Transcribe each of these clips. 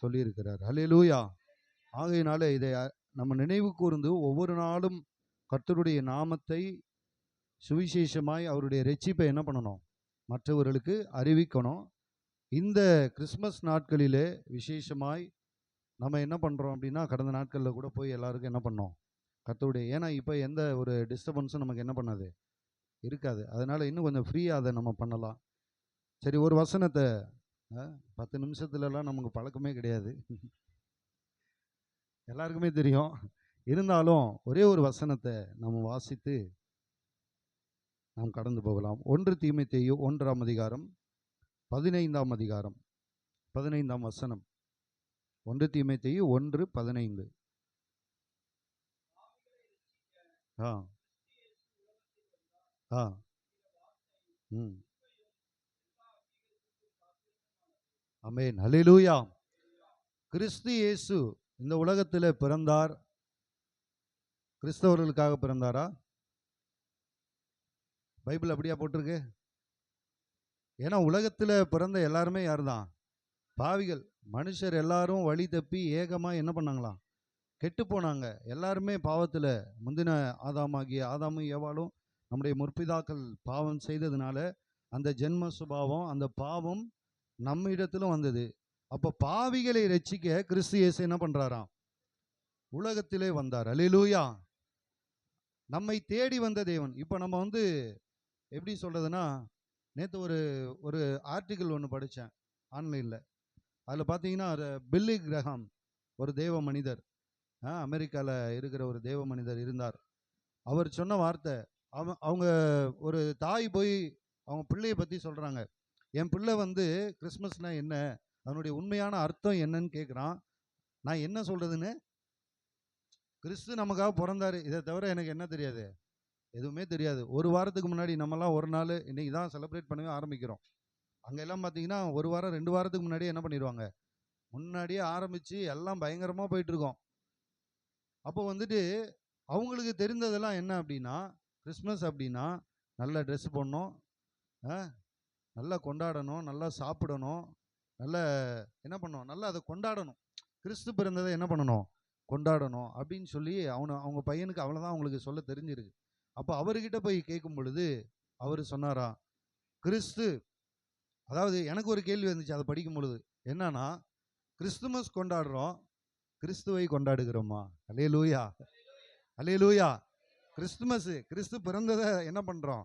சொல்லியிருக்கிறார். ஹalleluya. ஆகையினால இதை நம்ம நினைவு கூர்ந்து ஒவ்வொரு நாளும் கர்த்தருடைய நாமத்தை சுவிசேஷமாய் அவருடைய ரட்சிப்பை என்ன பண்ணணும்? மற்றவர்களுக்கு அறிவிக்கணும். இந்த கிறிஸ்மஸ் நாட்களிலே விசேஷமாய் நம்ம என்ன பண்ணுறோம் அப்படின்னா கடந்த நாட்களில் கூட போய் எல்லாருக்கும் என்ன பண்ணோம்? கர்த்தருடைய ஏன்னா இப்போ எந்த ஒரு டிஸ்டர்பன்ஸும் நமக்கு என்ன பண்ணாது? இருக்காது. அதனால் இன்னும் கொஞ்சம் ஃப்ரீயாக அதை நம்ம பண்ணலாம். சரி ஒரு வசனத்தை பத்து நிமிஷத்துலலாம் நமக்கு பழக்கமே கிடையாது. எல்லாருக்குமே தெரியும். இருந்தாலும் ஒரே ஒரு வசனத்தை நம்ம வாசித்து நாம் கடந்து போகலாம். ஒன்று தீமை தேயும் ஒன்றாம் அதிகாரம் பதினைந்தாம் அதிகாரம் பதினைந்தாம் வசனம். ஒன்று தீமை தேயும் ஒன்று பதினைந்து. ஆ. ஆ. ம். அமேன் ஹalleluya. கிறிஸ்து இயேசு இந்த உலகத்தில் பிறந்தார். கிறிஸ்தவர்களுக்காக பிறந்தாரா? பைபிள் அப்படியா போட்டிருக்கு? ஏன்னா உலகத்தில் பிறந்த எல்லாருமே யார் தான் பாவிகள். மனுஷர் எல்லாரும் வழி தப்பி ஏகமாக என்ன பண்ணாங்களாம் கெட்டு போனாங்க. எல்லாருமே பாவத்தில். முந்தின ஆதாமாகிய ஆதாமும் ஏவாளும் நம்முடைய முற்பிதாக்கள் பாவம் செய்ததுனால அந்த ஜென்ம சுபாவம் அந்த பாவம் நம்ம இடத்திலும் வந்தது. அப்போ பாவிகளை ரட்சிக்க கிறிஸ்து இயேசு என்ன பண்றாராம்? உலகத்திலே வந்தார். அலிலூயா நம்மை தேடி வந்த தேவன். இப்போ நம்ம வந்து எப்படி சொல்றதுன்னா நேற்று ஒரு ஒரு ஆர்டிக்கிள் ஒன்று படித்தேன் ஆன்லைனில் அதில் பார்த்தீங்கன்னா பில்லி கிரஹாம் ஒரு தேவ மனிதர். அமெரிக்காவில் இருக்கிற ஒரு தேவ மனிதர் இருந்தார். அவர் சொன்ன வார்த்தை அவன் அவங்க ஒரு தாய் போய் அவங்க பிள்ளையை பற்றி சொல்கிறாங்க என் பிள்ளை வந்து கிறிஸ்மஸ்னா என்ன? அதனுடைய உண்மையான அர்த்தம் என்னன்னு கேட்குறான் நான் என்ன சொல்கிறதுன்னு கிறிஸ்து நமக்காக பிறந்தாரு. இதை தவிர எனக்கு என்ன தெரியாது? எதுவுமே தெரியாது. ஒரு வாரத்துக்கு முன்னாடி நம்மலாம் ஒரு நாள் இன்னைக்கு தான் செலிப்ரேட் பண்ணவே ஆரம்பிக்கிறோம். அங்கே எல்லாம் பார்த்தீங்கன்னா ஒரு வாரம் ரெண்டு வாரத்துக்கு முன்னாடியே என்ன பண்ணிடுவாங்க? முன்னாடியே ஆரம்பித்து எல்லாம் பயங்கரமாக போயிட்டுருக்கோம். அப்போ வந்துட்டு அவங்களுக்கு தெரிந்ததெல்லாம் என்ன அப்படின்னா கிறிஸ்மஸ் அப்படின்னா நல்ல ட்ரெஸ் போடணும். ஆ, நல்லா கொண்டாடணும் நல்லா சாப்பிடணும் நல்ல என்ன பண்ணணும் நல்லா அதை கொண்டாடணும். கிறிஸ்து பிறந்ததை என்ன பண்ணணும்? கொண்டாடணும் அப்படின்னு சொல்லி அவனை அவங்க பையனுக்கு அவ்வளோதான் அவங்களுக்கு சொல்ல தெரிஞ்சிருக்கு. அப்போ அவர்கிட்ட போய் கேட்கும் பொழுது அவர் சொன்னாரா கிறிஸ்து அதாவது எனக்கு ஒரு கேள்வி வந்துச்சு அதை படிக்கும் பொழுது என்னன்னா கிறிஸ்துமஸ் கொண்டாடுறோம் கிறிஸ்துவை கொண்டாடுகிறோமா? அலே லூயா அலே லூயா கிறிஸ்துமஸ் கிறிஸ்து பிறந்ததை என்ன பண்ணுறோம்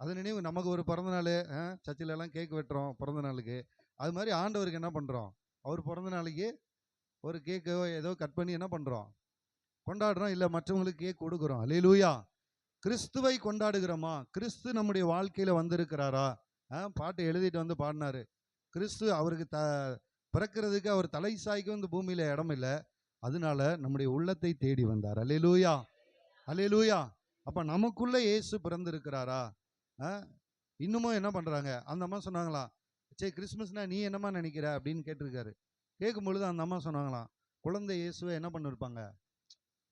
அது நினைவு நமக்கு ஒரு பிறந்தநாள் சர்ச்சில் எல்லாம் கேக் வெட்டுறோம் பிறந்த நாளுக்கு அது மாதிரி ஆண்டவருக்கு என்ன பண்ணுறோம் அவர் பிறந்த நாளைக்கு ஒரு கேக்கோ ஏதோ கட் பண்ணி என்ன பண்ணுறோம் கொண்டாடுறோம். இல்லை மற்றவங்களுக்கு கேக் கொடுக்குறோம். அல்லேலூயா கிறிஸ்துவை கொண்டாடுகிறோமா? கிறிஸ்து நம்முடைய வாழ்க்கையில் வந்திருக்கிறாரா? ஆ, பாட்டு எழுதிட்டு வந்து பாடினாரு. கிறிஸ்து அவருக்கு த பிறக்கிறதுக்கு அவர் தலை சாய்க்கும் இந்த பூமியில் இடம் இல்லை. அதனால நம்முடைய உள்ளத்தை தேடி வந்தார். அல்லேலூயா அல்லேலூயா அப்போ நமக்குள்ளே இயேசு பிறந்திருக்கிறாரா? இன்னமும் என்ன பண்ணுறாங்க அந்த அம்மா சொன்னாங்களா சரி கிறிஸ்மஸ்னா நீ என்னம்மா நினைக்கிற? அப்படின்னு கேட்டிருக்காரு. கேட்கும் பொழுது அந்த அம்மா சொன்னாங்களாம் குழந்தை இயேசுவை என்ன பண்ணிருப்பாங்க?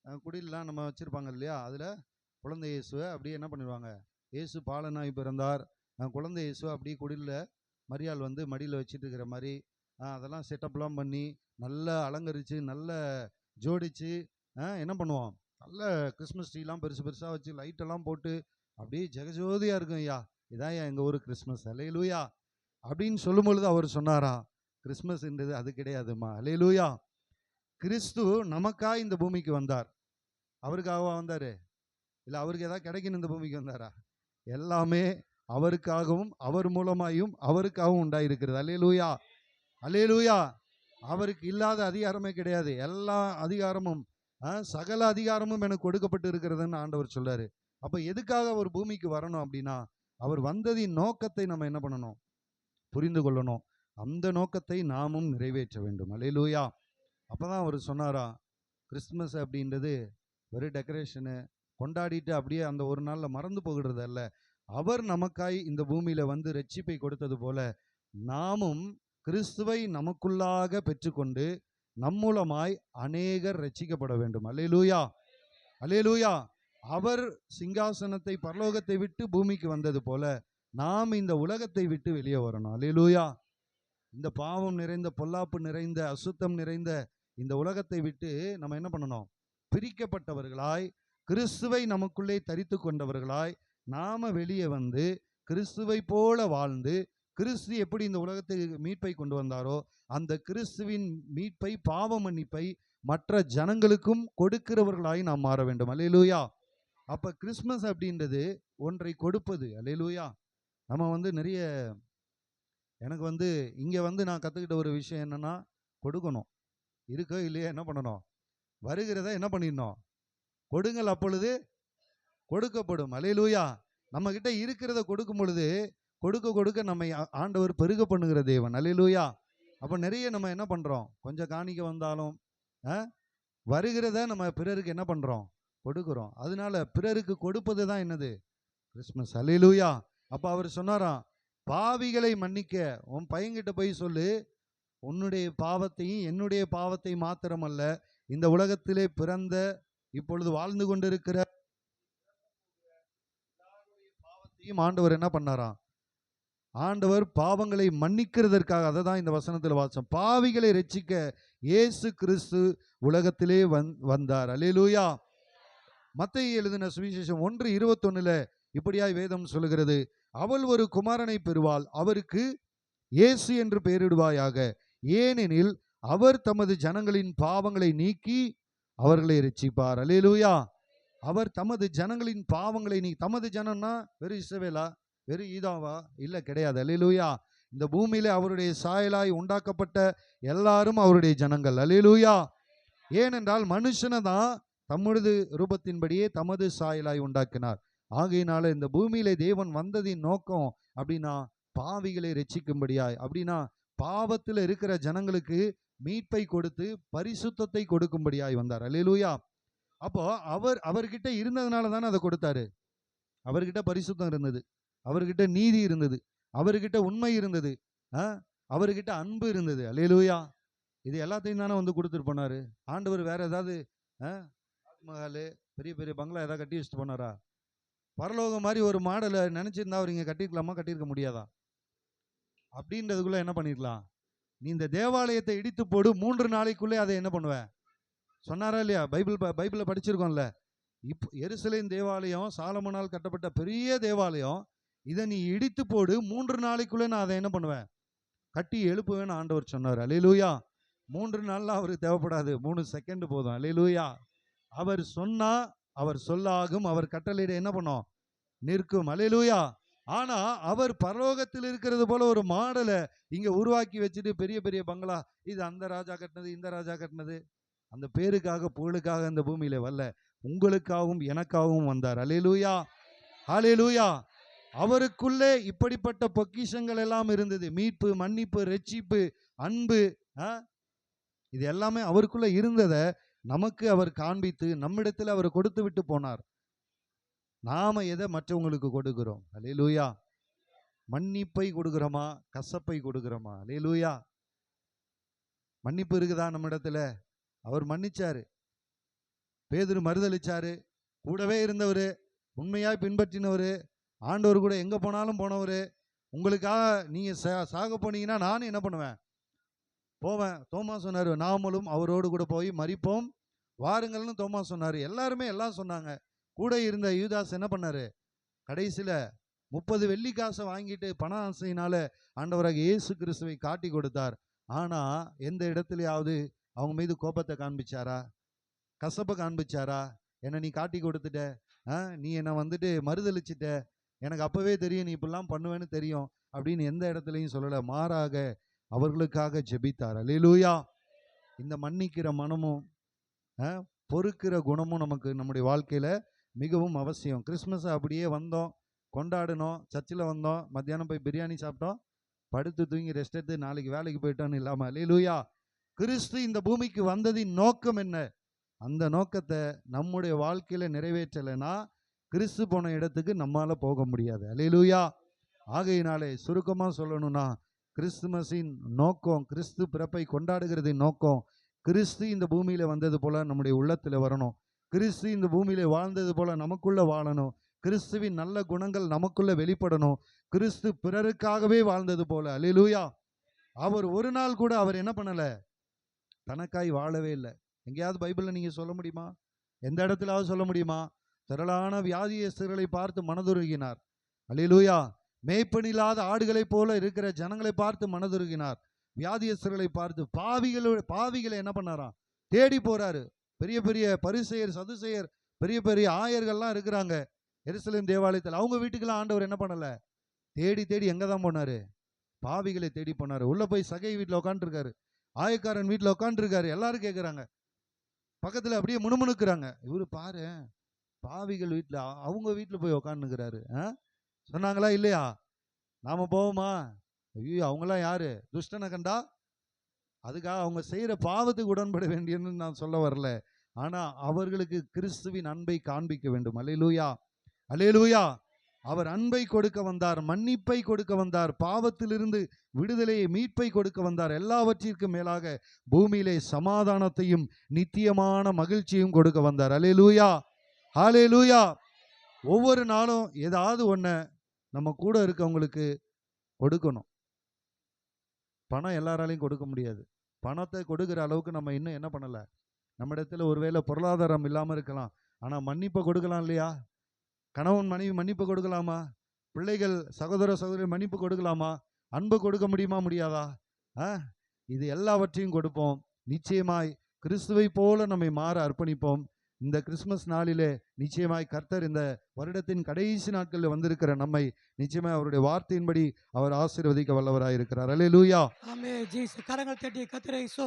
அஹ் குடிலெலாம் நம்ம வச்சுருப்பாங்க இல்லையா? அதில் குழந்தை இயேசுவை அப்படியே என்ன பண்ணிடுவாங்க இயேசு பாலனாய் பிறந்தார். குழந்தை இயேசுவை அப்படியே குடிலில் மரியாள் வந்து மடியில் வச்சுட்டு இருக்கிற மாதிரி அதெல்லாம் செட்டப்லாம் பண்ணி நல்லா அலங்கரித்து நல்ல ஜோடிச்சு என்ன பண்ணுவோம்? நல்ல கிறிஸ்மஸ் ட்ரீலாம் பெருசு பெருசாக வச்சு லைட்டெல்லாம் போட்டு அப்படியே ஜெகஜோதியாக இருக்கும் ஐயா. இதான் எங்கள் ஊர் கிறிஸ்மஸ். அலையலூயா அப்படின்னு சொல்லும் பொழுது அவர் சொன்னாரா கிறிஸ்மஸ்ன்றது அது கிடையாதுமா அலையலூயா கிறிஸ்து நமக்காக இந்த பூமிக்கு வந்தார். அவருக்காகவா வந்தார்? இல்லை அவருக்கு ஏதாவது கிடைக்கணும் இந்த பூமிக்கு வந்தாரா? எல்லாமே அவருக்காகவும் அவர் மூலமாயும் அவருக்காகவும் உண்டாயிருக்கிறது. அலையலூயா அலையலூயா அவருக்கு இல்லாத அதிகாரமே கிடையாது. எல்லா அதிகாரமும் ஆ, சகல அதிகாரமும் எனக்கு கொடுக்கப்பட்டு இருக்கிறதுன்னு ஆண்டவர் சொல்றாரு. அப்போ எதுக்காக அவர் பூமிக்கு வரணும் அப்படின்னா அவர் வந்ததின் நோக்கத்தை நம்ம என்ன பண்ணணும்? புரிந்து கொள்ளணும். அந்த நோக்கத்தை நாமும் நிறைவேற்ற வேண்டும். அலையிலூயா அப்போ தான் அவர் சொன்னாரா கிறிஸ்துமஸ் அப்படின்றது வெறும் டெக்கரேஷனு கொண்டாடிட்டு அப்படியே அந்த ஒரு நாளில் மறந்து போகிறது அல்ல. அவர் நமக்காய் இந்த பூமியில் வந்து ரட்சிப்பை கொடுத்தது போல நாமும் கிறிஸ்துவை நமக்குள்ளாக பெற்றுக்கொண்டு நம்மூலமாய் அநேகர் ரட்சிக்கப்பட வேண்டும். அல்லேலூயா அல்லேலூயா அவர் சிங்காசனத்தை பரலோகத்தை விட்டு பூமிக்கு வந்தது போல நாம் இந்த உலகத்தை விட்டு வெளியே வரணும். அல்லேலூயா. இந்த பாவம் நிறைந்த பொல்லாப்பு நிறைந்த அசுத்தம் நிறைந்த இந்த உலகத்தை விட்டு நம்ம என்ன பண்ணணும்? பிரிக்கப்பட்டவர்களாய் கிறிஸ்துவை நமக்குள்ளே தரித்து கொண்டவர்களாய் நாம வெளியே வந்து கிறிஸ்துவை போல வாழ்ந்து கிறிஸ்து எப்படி இந்த உலகத்துக்கு மீட்பை கொண்டு வந்தாரோ அந்த கிறிஸ்துவின் மீட்பை பாவ மன்னிப்பை மற்ற ஜனங்களுக்கும் கொடுக்கிறவர்களாய் நாம் மாற வேண்டும். அல்லையிலூயா அப்ப கிறிஸ்மஸ் அப்படின்றது ஒன்றை கொடுப்பது. அல்லேலூயா. நம்ம வந்து நிறைய எனக்கு வந்து இங்க வந்து நான் கத்துக்கிட்ட ஒரு விஷயம் என்னன்னா கொடுக்கணும். இருக்கோ இல்லையா என்ன பண்ணணும்? வருகிறத என்ன பண்ணிடணும்? கொடுங்கள் அப்பொழுது கொடுக்கப்படும். அல்லேலூயா. நம்ம கிட்ட இருக்கிறத கொடுக்கும் பொழுது கொடுக்க கொடுக்க நம்மை ஆண்டவர் பெருக பண்ணுகிற தேவன். அல்லேலூயா. அப்போ நிறைய நம்ம என்ன பண்றோம்? கொஞ்சம் காணிக்க வந்தாலும் ஆ, வருகிறத நம்ம பிறருக்கு என்ன பண்றோம்? கொடுக்குறோம். அதனால பிறருக்கு கொடுப்பது தான் என்னது? கிறிஸ்மஸ் அலிலூயா அப்போ அவர் சொன்னாராம் பாவிகளை மன்னிக்க. உன் பையன்கிட்ட போய் சொல்லு உன்னுடைய பாவத்தையும் என்னுடைய பாவத்தை மாத்திரமல்ல இந்த உலகத்திலே பிறந்த இப்பொழுது வாழ்ந்து கொண்டிருக்கிற பாவத்தையும் ஆண்டவர் என்ன பண்ணாராம்? ஆண்டவர் பாவங்களை மன்னிக்கிறதற்காக அதை தான் இந்த வசனத்தில் வாசம் பாவிகளை ரட்சிக்க இயேசு கிறிஸ்து உலகத்திலே வந் வந்தார். அலிலூயா மத்தேயு எழுதின சுவிசேஷம் ஒன்று இருபத்தொன்னுல இப்படியாய் வேதம் சொல்லுகிறது. அவள் ஒரு குமாரனை பெறுவாள் அவருக்கு இயேசு என்று பெயரிடுவாயாக. ஏனெனில் அவர் தமது ஜனங்களின் பாவங்களை நீக்கி அவர்களை ரசிப்பார் அலேலூயா அவர் தமது ஜனங்களின் பாவங்களை நீ தமது ஜனம்னா வெறும் இசவேலா வெறும் ஈதாவா? இல்ல கிடையாது. அலேலூயா இந்த பூமியில அவருடைய சாயலாய் உண்டாக்கப்பட்ட எல்லாரும் அவருடைய ஜனங்கள். அலேலூயா ஏனென்றால் மனுஷனை தான் தம்மொழுது ரூபத்தின்படியே தமது சாயலாய் உண்டாக்கினார். ஆகையினால இந்த பூமியிலே தேவன் வந்ததின் நோக்கம் அப்படின்னா பாவிகளை ரட்சிக்கும்படியாய் அப்படின்னா பாவத்தில் இருக்கிற ஜனங்களுக்கு மீட்பை கொடுத்து பரிசுத்தத்தை கொடுக்கும்படியாய் வந்தார். அல்லேலூயா. அப்போ அவர் அவர்கிட்ட இருந்ததுனால தானே அதை கொடுத்தாரு. அவர்கிட்ட பரிசுத்தம் இருந்தது. அவர்கிட்ட நீதி இருந்தது. அவர்கிட்ட உண்மை இருந்தது. ஆ? அவர்கிட்ட அன்பு இருந்தது. அல்லேலூயா. இது எல்லாத்தையும் தானே வந்து கொடுத்துட்டு போனாரு. ஆண்டவர் வேற ஏதாவது மஹால் பெரிய பெரிய பங்களா ஏதாவது கட்டி வச்சுட்டு போனாரா? பரலோகம் மாதிரி ஒரு மாடலை நினச்சிருந்தா அவர் இங்கே கட்டியிருக்கலாமா? கட்டியிருக்க முடியாதா? அப்படின்றதுக்குள்ளே என்ன பண்ணிருக்கலாம்? நீ இந்த தேவாலயத்தை இடித்து போடு மூன்று நாளைக்குள்ளே அதை என்ன பண்ணுவேன்? சொன்னாரா இல்லையா? பைபிள் ப- படிச்சிருக்கோம்ல. இப்போ எருசலேம் தேவாலயம் சாலமனால் கட்டப்பட்ட பெரிய தேவாலயம் இதை நீ இடித்து போடு மூன்று நாளைக்குள்ளே நான் அதை என்ன பண்ணுவேன்? கட்டி எழுப்புவேன்னு ஆண்டவர் சொன்னார். அலையிலூயா! மூன்று நாள்லாம் அவருக்கு தேவைப்படாது. மூணு செகண்டு போதும். அலையிலூயா! அவர் சொன்னா அவர் சொல்லாகும் அவர் கட்டளையிட என்ன பண்ணோம்? நிற்கும். அலையலூயா ஆனா அவர் பரலோகத்தில் இருக்கிறது போல ஒரு மாடலை இங்க உருவாக்கி வச்சுட்டு பெரிய பெரிய பங்களா. இது அந்த ராஜா கட்டினது இந்த ராஜா கட்டினது. அந்த பேருக்காக புகழுக்காக இந்த பூமியில வரல. உங்களுக்காகவும் எனக்காகவும் வந்தார். அலையலூயா அலையலூயா அவருக்குள்ளே இப்படிப்பட்ட பொக்கிஷங்கள் எல்லாம் இருந்தது. மீட்பு மன்னிப்பு ரட்சிப்பு அன்பு ஆ? இது எல்லாமே அவருக்குள்ள இருந்ததை நமக்கு அவர் காண்பித்து நம்மிடத்தில் அவர் கொடுத்து விட்டு போனார். நாம எதை மற்றவங்களுக்கு கொடுக்கிறோம்? அலேலூயா மன்னிப்பை கொடுக்குறோமா? கசப்பை கொடுக்குறோமா? அலே லூயா மன்னிப்பு இருக்குதா நம்ம இடத்துல அவர் மன்னிச்சாரு. பேதர் மறுதளிச்சாரு கூடவே இருந்தவர் உண்மையாய் பின்பற்றினவர் ஆண்டவர் கூட எங்கே போனாலும் போனவர் உங்களுக்காக நீங்கள் சா- சாக போனீங்கன்னா நானும் என்ன பண்ணுவேன்? போவேன். தோமா சொன்னார் நாமளும் அவரோடு கூட போய் மறிப்போம் வாருங்கள்னு தோமா சொன்னார். எல்லாருமே எல்லாம் சொன்னாங்க. கூட இருந்த யூதாஸ் என்ன பண்ணார்? கடைசியில் முப்பது வெள்ளி காசை வாங்கிட்டு பண ஆசையினால ஆண்டவராக இயேசு கிறிஸ்துவை காட்டி கொடுத்தார். ஆனால் எந்த இடத்துலையாவது அவங்க மீது கோபத்தை காண்பிச்சாரா? கசப்பை காண்பிச்சாரா? என்னை நீ காட்டி கொடுத்துட்ட. ஆ, நீ என்னை வந்துட்டு மறுதளிச்சிட்ட எனக்கு அப்பவே தெரியும் நீ இப்படிலாம் பண்ணுவேன்னு தெரியும் அப்படின்னு எந்த இடத்துலையும் சொல்லலை. மாறாக அவர்களுக்காக ஜெபித்தார். அல்லேலூயா இந்த மன்னிக்கிற மனமும் பொறுக்கிற குணமும் நமக்கு நம்முடைய வாழ்க்கையில் மிகவும் அவசியம். கிறிஸ்மஸ் அப்படியே வந்தோம் கொண்டாடினோம் சர்ச்சில் வந்தோம் மத்தியானம் போய் பிரியாணி சாப்பிட்டோம் படுத்து தூங்கி ரெஸ்ட் எடுத்து நாளைக்கு வேலைக்கு போயிட்டோன்னு இல்லாமல் லூயா கிறிஸ்து இந்த பூமிக்கு வந்ததின் நோக்கம் என்ன? அந்த நோக்கத்தை நம்முடைய வாழ்க்கையில் நிறைவேற்றலைன்னா கிறிஸ்து போன இடத்துக்கு நம்மால் போக முடியாது. அல்லேலூயா ஆகையினாலே சுருக்கமாக சொல்லணும்னா கிறிஸ்துமஸின் நோக்கம் கிறிஸ்து பிறப்பை கொண்டாடுகிறதின் நோக்கம் கிறிஸ்து இந்த பூமியில் வந்தது போல் நம்முடைய உள்ளத்தில் வரணும். கிறிஸ்து இந்த பூமியில் வாழ்ந்தது போல் நமக்குள்ளே வாழணும். கிறிஸ்துவின் நல்ல குணங்கள் நமக்குள்ளே வெளிப்படணும். கிறிஸ்து பிறருக்காகவே வாழ்ந்தது போல. அலிலூயா அவர் ஒரு நாள் கூட அவர் என்ன பண்ணலை? தனக்காய் வாழவே இல்லை. எங்கேயாவது பைபிளில் நீங்கள் சொல்ல முடியுமா? எந்த இடத்துலாவது சொல்ல முடியுமா? திரளான வியாதியஸ்தர்களை பார்த்து மனதுருகினார். அலிலூயா மேய்ப்பனில்லாத ஆடுகளைப் போல இருக்கிற ஜனங்களை பார்த்து மனதுருகினார். வியாதியஸ்தர்களை பார்த்து பாவிகளோட பாவிகளை என்ன பண்ணாராம்? தேடி போறாரு. பெரிய பெரிய பரிசெயர் சதுசெயர் பெரிய பெரிய ஆயர்கள்லாம் இருக்கிறாங்க. எருசலேம் தேவாலயத்தில். அவங்க வீட்டுக்கெல்லாம் ஆண்டவர் என்ன பண்ணல? தேடி தேடி எங்க தான் போனாரு? பாவிகளை தேடி போனாரு. உள்ள போய் சகை வீட்டில் உட்காந்துருக்காரு ஆயக்காரன் வீட்டில் உட்காந்துருக்காரு எல்லாரும் கேட்குறாங்க பக்கத்தில் அப்படியே முணுமுணுக்கிறாங்க. இவரு பாரு பாவிகள் வீட்டில் அவங்க வீட்டில் போய் உக்காந்துக்கிறாரு. ஆ? சொன்னாங்களா இல்லையா? நாம போவோமா? ஐயோ அவங்களாம் யாரு? துஷ்டனை கண்டா? அதுக்காக அவங்க செய்கிற பாவத்துக்கு உடன்பட வேண்டியன்னு நான் சொல்ல வரல. ஆனால் அவர்களுக்கு கிறிஸ்துவின் அன்பை காண்பிக்க வேண்டும். அலையலூயா அலையலூயா அவர் அன்பை கொடுக்க வந்தார் மன்னிப்பை கொடுக்க வந்தார் பாவத்திலிருந்து விடுதலையை மீட்பை கொடுக்க வந்தார். எல்லாவற்றிற்கும் மேலாக பூமியிலே சமாதானத்தையும் நித்தியமான மகிழ்ச்சியும் கொடுக்க வந்தார். அல்லேலூயா. ஹalleluya ஒவ்வொரு நாளும் ஏதாவது ஒன்றை நம்ம கூட இருக்கவங்களுக்கு கொடுக்கணும். பணம் எல்லாராலையும் கொடுக்க முடியாது. பணத்தை கொடுக்குற அளவுக்கு நம்ம இன்னும் என்ன பண்ணலை? நம்ம இடத்துல ஒருவேளை பொருளாதாரம் இல்லாமல் இருக்கலாம். ஆனால் மன்னிப்பை கொடுக்கலாம் இல்லையா? கணவன் மனைவி மன்னிப்பு கொடுக்கலாமா? பிள்ளைகள் சகோதர சகோதரி மன்னிப்பு கொடுக்கலாமா? அன்பு கொடுக்க முடியுமா முடியாதா? ஆ? இது எல்லாவற்றையும் கொடுப்போம். நிச்சயமாய் கிறிஸ்துவை போல நம்மை மாற அர்ப்பணிப்போம். இந்த கிறிஸ்மஸ் நாளிலே நிச்சயமாய் கர்த்தர் இந்த வருடத்தின் கடைசி நாட்களில் வந்திருக்கிற நம்மை நிச்சயமாய் அவருடைய வார்த்தையின்படி அவர் ஆசீர்வதிக்க வல்லவராய் அலே லூயா கரங்கள் தட்டி கத்திரை சோ